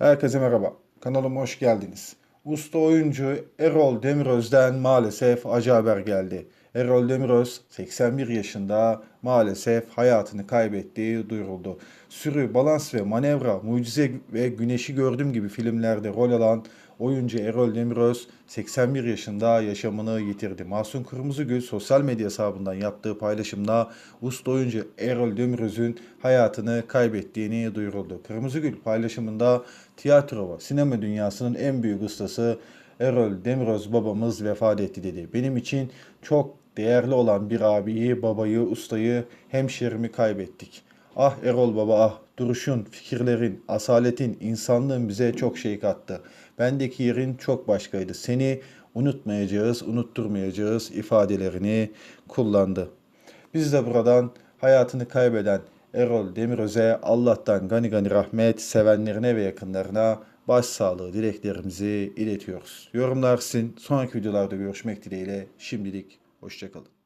Herkese merhaba. Kanalıma hoş geldiniz. Usta oyuncu Erol Demiröz'den maalesef acı haber geldi. Erol Demiröz 81 yaşında maalesef hayatını kaybettiği duyuruldu. Sürü, Balans ve Manevra, Mucize ve Güneşi Gördüm gibi filmlerde rol alan oyuncu Erol Demiröz 81 yaşında yaşamını yitirdi. Masum Kırmızıgül sosyal medya hesabından yaptığı paylaşımda usta oyuncu Erol Demiröz'ün hayatını kaybettiğini duyuruldu. Kırmızıgül paylaşımında tiyatro ve sinema dünyasının en büyük ustası Erol Demiröz babamız vefat etti dedi. Benim için çok değerli olan bir abiyi, babayı, ustayı, hemşerimi kaybettik. Ah Erol baba ah, duruşun, fikirlerin, asaletin, insanlığın bize çok şey kattı. Bendeki yerin çok başkaydı. Seni unutmayacağız, unutturmayacağız ifadelerini kullandı. Biz de buradan hayatını kaybeden Erol Demiröz'e Allah'tan gani gani rahmet, sevenlerine ve yakınlarına başsağlığı dileklerimizi iletiyoruz. Yorumlar sizin. Sonraki videolarda görüşmek dileğiyle. Şimdilik hoşçakalın.